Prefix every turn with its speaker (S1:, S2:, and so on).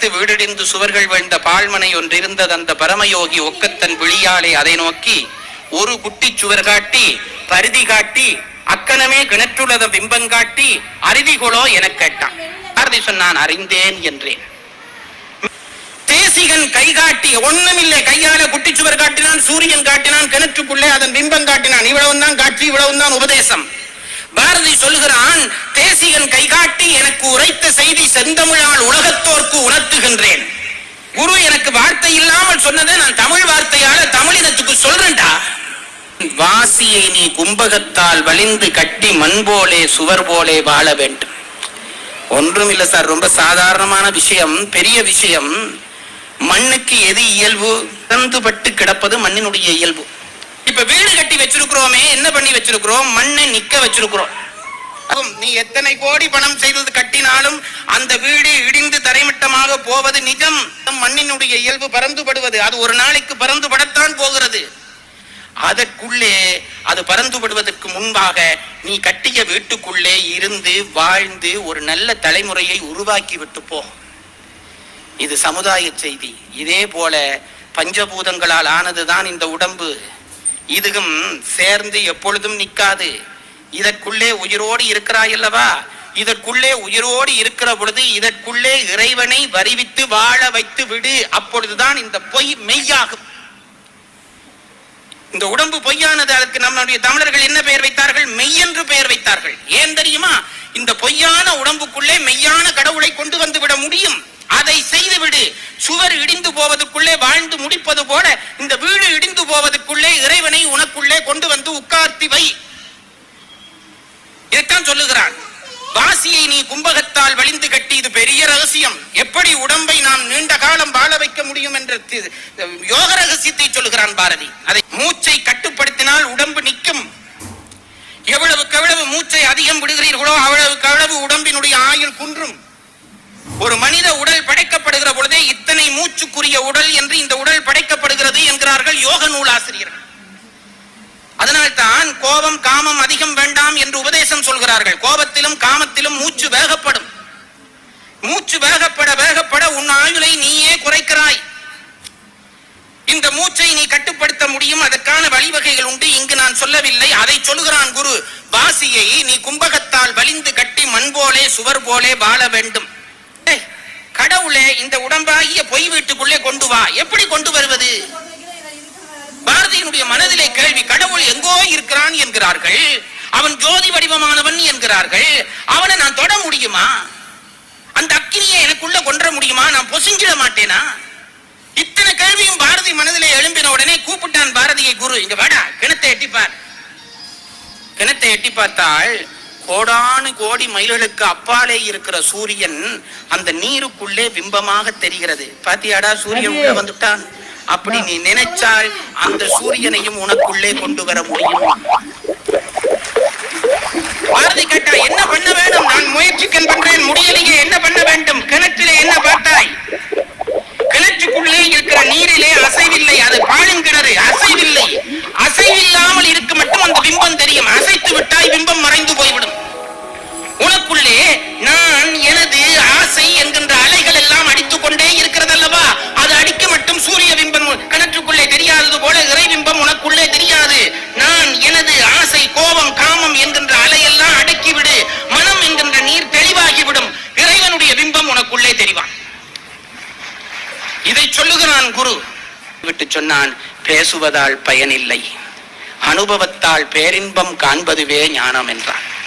S1: அடுத்து வீடிடிந்து சுவர்கள் வீழ்ந்த பால்மனை ஒன்றிருந்தது அந்த பரமயோகி ஒக்கத்தன் விழியாலே அதை நோக்கி ஒரு குட்டி சுவர் காட்டி பருதி காட்டி அக்கணமே கிணற்றுள்ளத பிம்பங்காட்டி அருவிகளோ என கேட்டான். பாரதி சொன்னான் அறிந்தேன் என்றேன். தேசிகன் கை காட்டி ஒண்ணுமில்லை கையால குட்டி சுவர் காட்டினான் சூரியன் காட்டினான் கிணற்றுக்குள்ளே அதன் பிம்பம் காட்டினான் இவ்வளவு தான் காட்சி இவ்வளவு தான் உபதேசம். பாரதி சொல்லுகிறான் தேசிகன் கை காட்டி எனக்கு உரைத்த செய்தி செந்தமிழால் உலகத்தோர்க்கு உணர்த்துகின்றேன் குரு எனக்கு வார்த்தை இல்லாமல் சொன்னதை நான் தமிழ் வார்த்தையால தமிழினத்துக்கு சொல்றேன்டா. வாசியை நீ கும்பகத்தால் வலிந்து கட்டி மண் போலே சுவர் போலே வாழ வேண்டும். ஒன்றும் இல்லை சார் ரொம்ப சாதாரணமான விஷயம் பெரிய விஷயம். மண்ணுக்கு எது இயல்பு? பட்டு கிடப்பது மண்ணினுடைய இயல்பு. இப்ப வீடு கட்டி வச்சிருக்கிறோமே என்ன பண்ணி வச்சிருக்கிறோம்? மண்ணை நிக்க வச்சிருக்கிறோம். நீ எத்தனை கோடி பணம் செய்தது கட்டினாலும் அந்த வீடு இடிந்து தரைமட்டமாக போவது நிஜம். மண்ணினுடைய இயல்பு பறந்துபடுவது அது ஒரு நாளைக்கு பறந்துபடத்தான் போகிறது. அதற்குள்ளே அது பறந்துபடுவதற்கு முன்பாக நீ கட்டிய வீட்டுக்குள்ளே இருந்து வாழ்ந்து ஒரு நல்ல தலைமுறையை உருவாக்கி விட்டு போ. இது சமுதாய செய்தி. இதே போல பஞ்சபூதங்களால் ஆனதுதான் இந்த உடம்பு. இதுவும் சேர்ந்து எப்பொழுதும் நிற்காது இதற்குள்ளே உயிரோடு இருக்கிறாயல்லவா இதற்குள்ளே உயிரோடு இருக்கிற பொழுது இதற்குள்ளே இறைவனை வரிவித்து வாழ வைத்து விடு. அப்பொழுதுதான் இந்த பொய் மெய்யாகும். இந்த உடம்பு பொய்யானது அதற்கு நம்முடைய தமிழர்கள் என்ன பெயர் வைத்தார்கள்? மெய் என்று பெயர் வைத்தார்கள். ஏன் தெரியுமா? இந்த பொய்யான உடம்புக்குள்ளே மெய்யான கடவுளை கொண்டு வந்து விட முடியும். அதை செய்துவிடு சுவர் இடிந்து போவது வாழ்ந்து முடிப்பது போல இந்த வீடு இடிந்து போவதற்குள்ளே இறைவனை உனக்குள்ளே கொண்டு வந்து உட்கார்த்தி வை. இதைத்தான் சொல்லுகிறான். வாசியை நீ கும்பகத்தால் வலிந்து கட்டி இது பெரிய ரகசியம். எப்படி உடம்பை நாம் நீண்ட காலம் வாழ வைக்க முடியும் என்ற யோக ரகசியத்தை சொல்லுகிறான் பாரதி. அதை மூச்சை கட்டுப்படுத்தினால் உடம்பு நிற்கும். எவ்வளவுக்கு எவ்வளவு மூச்சை அதிகம் விடுகிறீர்களோ அவ்வளவுக்கு அவ்வளவு உடம்பினுடைய ஆயுள் குன்றும் ஒரு மனித உடல் படைக்கப்படுகிற பொழுதே பேச்சுக்குரிய உடல் என்று இந்த உடல் படைக்கப்படுகிறது என்கிறார்கள் யோக நூலாசிரியர்கள். அதனால்தான் கோபம் காமம் அதிகம் வேண்டாம் என்று உபதேசம் சொல்கிறார்கள். கோபத்திலும் காமத்திலும் மூச்சு வேகப்படும். மூச்சு வேகப்பட வேகப்பட உன் ஆயுளை நீயே குறைக்கிறாய். இந்த மூச்சை நீ கட்டுப்படுத்த முடியும். அதற்கான வழிவகைகள் உண்டு. இங்கு நான் சொல்லவில்லை. அதை சொல்கிறான் குரு. வாசியை நீ கும்பகத்தால் வலிந்து கட்டி மண் போலே சுவர் போலே வாழ வேண்டும். கடவுளே இந்த உடம்ப உடம்பாகிய பொய் வீட்டுக்குள்ளே கொண்டு வா. எப்படி கொண்டு வருவது? பாரதியினுடைய மனதிலே கேள்வி கடவுள் எங்கோ இருக்கிறான் என்கிறார்கள். அவன் ஜோதி வடிவமானவன் என்கிறார்கள். அவனை நான் தொட முடியுமா? அந்த அக்கினியை எனக்குள்ள கொன்ற முடியுமா? நான் பொசிஞ்சிட மாட்டேனா? இத்தனை கேள்வியும் பாரதி மனதிலே எழும்பின உடனே கூப்பிட்டான் பாரதியை குரு. இங்க வாடா கிணத்தை எட்டிப்பார் கிணத்தை எட்டி பார்த்தால் கோடானு கோடி மைல்களுக்கு அப்பாலே இருக்கிற சூரியன் அந்த நீருக்குள்ளே பிம்பமாக தெரிகிறது. பாத்தியாடா சூரியன் உள்ள வந்துட்டான். அப்படி நீ நினைச்சால் அந்த சூரியனையும் உனக்குள்ளே கொண்டு வர முடியும். பாரதி கேட்டா என்ன பண்ண வேண்டும் நான் முயற்சிக்கன் உனக்குள்ளே நான் எனது ஆசை என்கின்ற அலைகள் எல்லாம் அடித்துக் கொண்டே இருக்கிறது அல்லவா அது அடிக்க மட்டும் சூரிய பிம்பம் கிணற்றுக்குள்ளே தெரியாதது போல இறை பிம்பம் உனக்குள்ளே தெரியாது. நான் எனது ஆசை கோபம் காமம் என்கின்ற அலையெல்லாம் அடக்கிவிடு. மனம் என்கின்ற நீர் தெளிவாகிவிடும். இறைவனுடைய பிம்பம் உனக்குள்ளே தெரிவான். இதை சொல்லுகிறான் குரு. விட்டு சொன்னான் பேசுவதால் பயனில்லை. அனுபவத்தால் பேரின்பம் காண்பதுவே ஞானம் என்றான்.